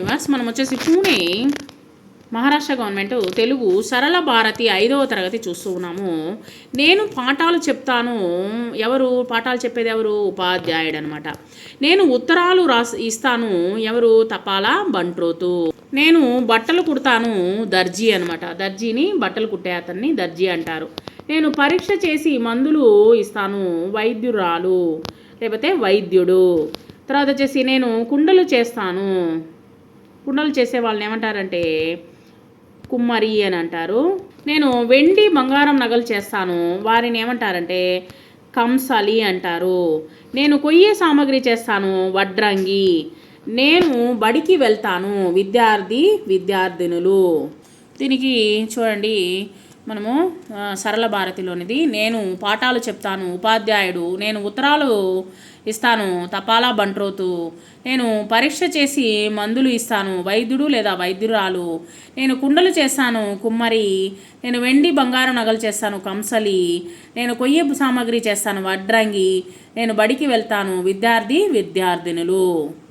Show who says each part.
Speaker 1: Viewers మనం వచ్చేసి Pune Maharashtra government Telugu సరళ భారతి ఐదవ తరగతి చూస్తూ ఉన్నాము. నేను పాఠాలు చెప్తాను. ఎవరు? పాఠాలు చెప్పేది ఎవరు? ఉపాధ్యాయుడు అనమాట నేను ఉత్తరాలు రాసి ఇస్తాను. ఎవరు? తపాలా బంట్రోతు. నేను బట్టలు కుడతాను. దర్జీ అనమాట దర్జీని బట్టలు కుట్టే అతన్ని దర్జీ అంటారు. నేను పరీక్ష చేసి మందులు ఇస్తాను. వైద్యురాలు. లేకపోతే వైద్యుడు. తర్వాత వచ్చేసి నేను కుండలు చేస్తాను. కుండలు చేసే వాళ్ళని ఏమంటారంటే కుమ్మరి అని అంటారు. నేను వెండి బంగారం నగలు చేస్తాను. వారిని ఏమంటారంటే కంసలి అంటారు. నేను కొయ్యే సామాగ్రి చేస్తాను వడ్రంగి. నేను బడికి వెళ్తాను విద్యార్థి విద్యార్థినులు. దీనికి చూడండి మనము సరళ భారతిలోనిది. నేను పాఠాలు చెప్తాను ఉపాధ్యాయుడు నేను ఉత్తరాలు ఇస్తాను తపాలా బంట్రోతు. నేను పరీక్ష చేసి మందులు ఇస్తాను వైద్యుడు లేదా వైద్యురాలు. నేను కుండలు చేస్తాను కుమ్మరి. నేను వెండి బంగారం నగలు చేస్తాను కంసలి. నేను కొయ్య సామాగ్రి చేస్తాను వడ్రంగి. నేను బడికి వెళ్తాను విద్యార్థి విద్యార్థినులు.